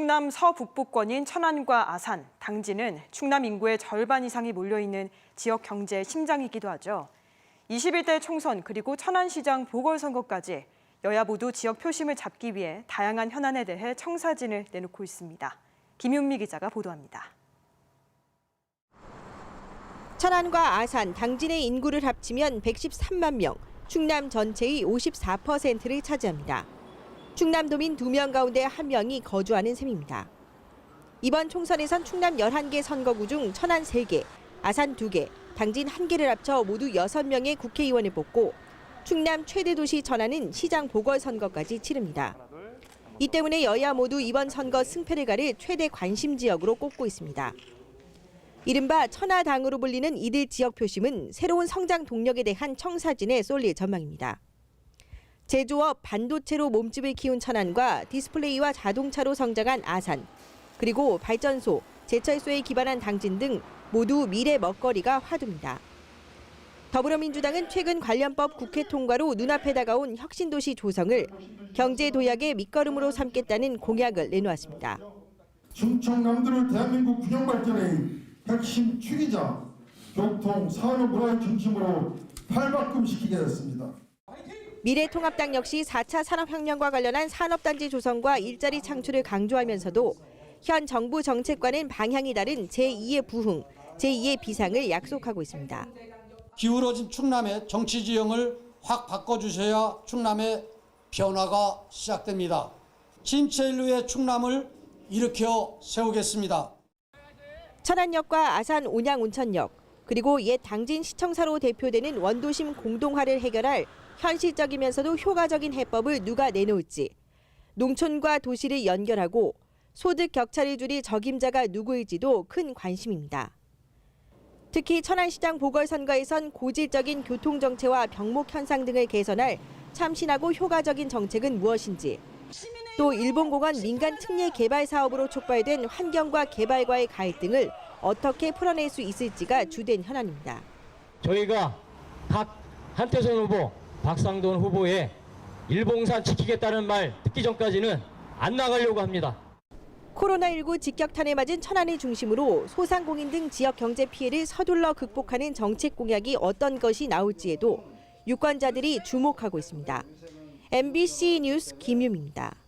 충남 서북부권인 천안과 아산, 당진은 충남 인구의 절반 이상이 몰려있는 지역 경제의 심장이기도 하죠. 21대 총선 그리고 천안시장 보궐선거까지 여야 모두 지역 표심을 잡기 위해 다양한 현안에 대해 청사진을 내놓고 있습니다. 김윤미 기자가 보도합니다. 천안과 아산, 당진의 인구를 합치면 113만 명, 충남 전체의 54%를 차지합니다. 충남도민 2명 가운데 1명이 거주하는 셈입니다. 이번 총선에선 충남 11개 선거구 중 천안 3개, 아산 2개, 당진 1개를 합쳐 모두 6명의 국회의원을 뽑고 충남 최대 도시 천안은 시장 보궐선거까지 치릅니다. 이 때문에 여야 모두 이번 선거 승패를 가릴 최대 관심 지역으로 꼽고 있습니다. 이른바 천하당으로 불리는 이들 지역 표심은 새로운 성장 동력에 대한 청사진에 쏠릴 전망입니다. 제조업, 반도체로 몸집을 키운 천안과 디스플레이와 자동차로 성장한 아산, 그리고 발전소, 제철소에 기반한 당진 등 모두 미래 먹거리가 화두입니다. 더불어민주당은 최근 관련법 국회 통과로 눈앞에 다가온 혁신도시 조성을 경제 도약의 밑거름으로 삼겠다는 공약을 내놓았습니다. 충청 남도를 대한민국 균형 발전의 핵심 축이자 교통, 산업, 문화의 중심으로 팔바꿈시키겠습니다. 미래통합당 역시 4차 산업혁명과 관련한 산업단지 조성과 일자리 창출을 강조하면서도 현 정부 정책과는 방향이 다른 제2의 부흥, 제2의 비상을 약속하고 있습니다. 기울어진 충남의 정치 지형을 확 바꿔주셔야 충남의 변화가 시작됩니다. 신체인류의 충남을 일으켜 세우겠습니다. 천안역과 아산 온양 온천역, 그리고 옛 당진 시청사로 대표되는 원도심 공동화를 해결할 현실적이면서도 효과적인 해법을 누가 내놓을지, 농촌과 도시를 연결하고 소득 격차를 줄일 적임자가 누구일지도 큰 관심입니다. 특히 천안시장 보궐선거에선 고질적인 교통정체와 병목 현상 등을 개선할 참신하고 효과적인 정책은 무엇인지, 또 일본공원 민간 특례 개발 사업으로 촉발된 환경과 개발과의 갈등을 어떻게 풀어낼 수 있을지가 주된 현안입니다. 저희가 각 한태선 후보, 박상돈 후보의 일봉산 지키겠다는 말 듣기 전까지는 안 나가려고 합니다. 코로나19 직격탄을 맞은 천안을 중심으로 소상공인 등 지역 경제 피해를 서둘러 극복하는 정책 공약이 어떤 것이 나올지에도 유권자들이 주목하고 있습니다. MBC 뉴스 김유미입니다.